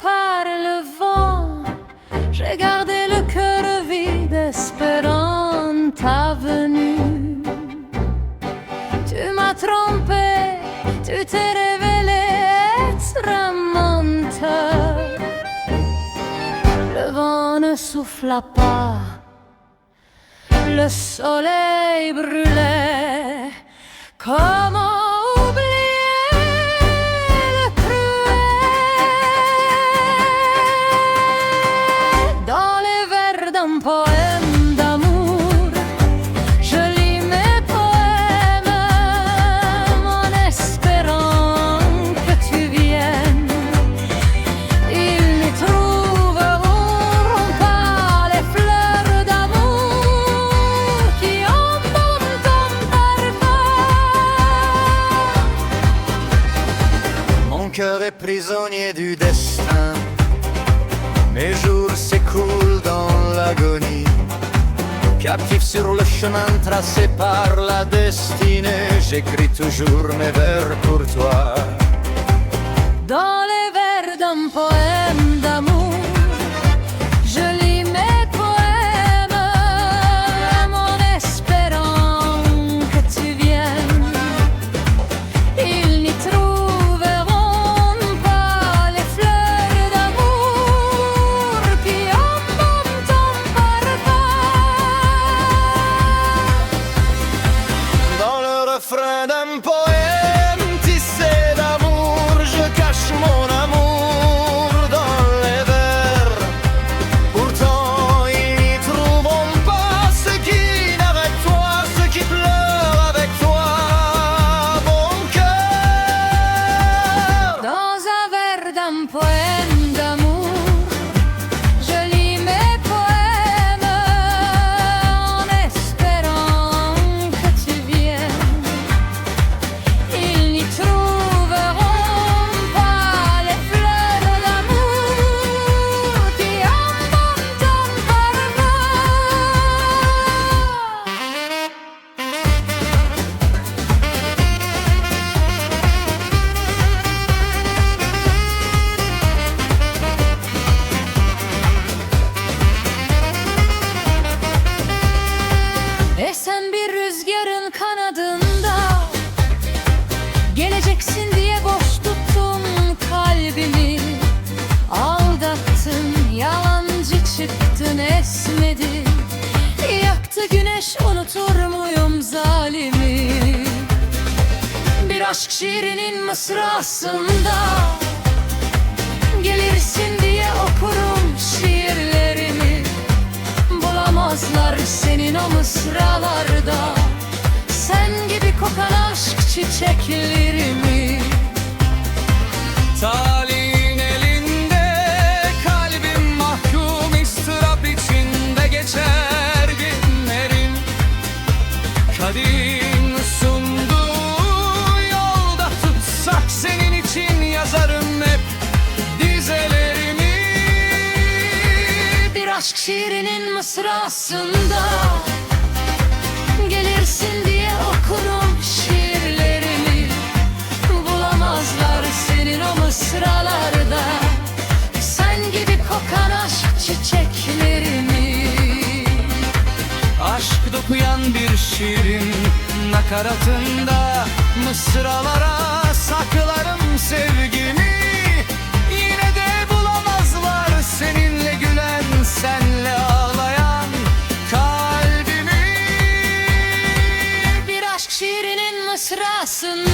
par le vent. J'ai gardé le cœur vide, espérant ta venue. Tu m'as trompé, tu t'es révélé être un menteur. Le vent ne souffla pas, le soleil brûlait. Comment Prisonnier du destin. Mes jours s'écoulent dans l'agonie. Captif sur le chemin tracé par la destinée, j'écris toujours mes vers refrenem po çıktın esmedi. Yaktı güneş unutur muyum zalimi? Bir aşk şiirinin mısrasında Gelirsin diye okurum şiirlerimi. Bulamazlar senin o mısralarda. Sen gibi kokan aşk çiçeklerimi aşk şiirinin mısrasında Gelirsin diye okurum şiirlerimi. Bulamazlar senin o mısralarda. Sen gibi kokan aşk çiçeklerimi. Aşk dokuyan bir şiirin nakaratında Mısralara saklarım sevgimi Listen